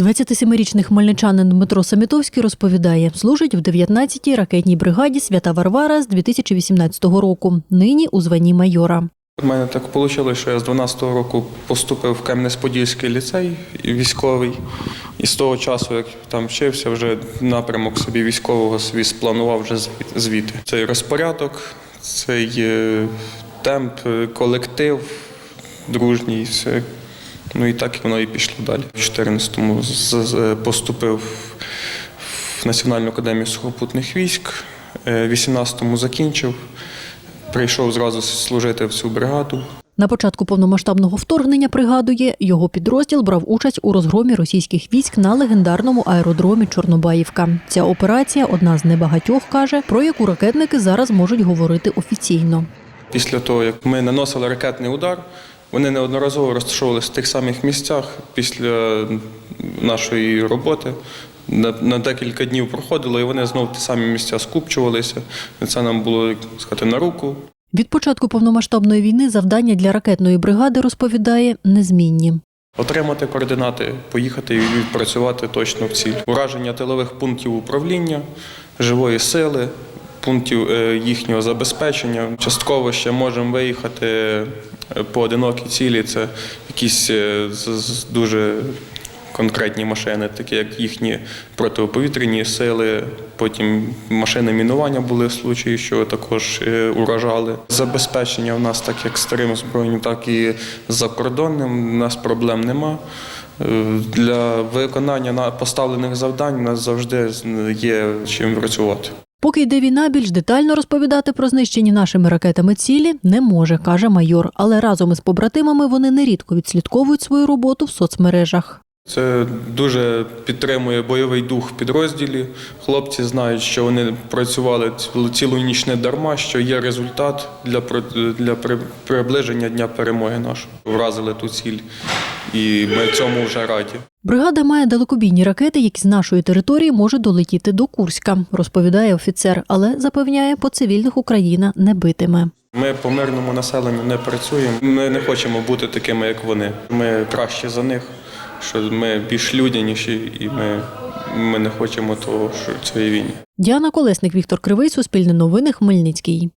27-річний хмельничанин Дмитро Самітовський розповідає, служить в 19-й ракетній бригаді Свята Варвара з 2018 року. Нині у званні майора. У мене так вийшло, що я з 12-го року поступив в Кам'янець-Подільський ліцей військовий. І з того часу, як там вчився, вже напрямок собі військового собі спланував вже звід- звідти. Цей розпорядок, цей е, темп, е, колектив дружній, все. Ну і так воно і пішло далі. В 14-му з- з- поступив в Національну академію сухопутних військ, е, в 18-му закінчив. Прийшов зразу служити в цю бригаду. На початку повномасштабного вторгнення пригадує, його підрозділ брав участь у розгромі російських військ на легендарному аеродромі Чорнобаївка. Ця операція одна з небагатьох каже, про яку ракетники зараз можуть говорити офіційно. Після того, як ми наносили ракетний удар, вони неодноразово розташовувалися в тих самих місцях після нашої роботи. На, на декілька днів проходило, і вони знову ті самі місця скупчувалися. Це нам було як сказати на руку. Від початку повномасштабної війни завдання для ракетної бригади розповідає незмінні. Отримати координати, поїхати і відпрацювати точно в ціль. Ураження тилових пунктів управління, живої сили, пунктів е, їхнього забезпечення. Частково ще можемо виїхати е, поодинокі цілі. Це якісь е, дуже конкретні машини, такі як їхні протиповітряні сили. Потім машини мінування були в случаї, що також уражали. Забезпечення в нас так як старим збройним, так і закордонним. У нас проблем нема. Для виконання на- поставлених завдань у нас завжди є чим працювати. Поки йде війна, більш детально розповідати про знищені нашими ракетами цілі не може, каже майор. Але разом із побратимами вони нерідко відслідковують свою роботу в соцмережах. Це дуже підтримує бойовий дух в підрозділі. Хлопці знають, що вони працювали цілу- ніч не дарма, що є результат для, для при- приближення дня перемоги нашої. Вразили ту ціль, і ми цьому вже раді. Бригада має далекобійні ракети, які з нашої території можуть долетіти до Курська, розповідає офіцер, але запевняє, по цивільних Україна не битиме. Ми по мирному населенню не працюємо. Ми не хочемо бути такими, як вони. Ми краще за них, що ми більш людяніші, і ми, ми не хочемо того, що цієї війни. Діана Колесник, Віктор Кривий, Суспільне новини, Хмельницький.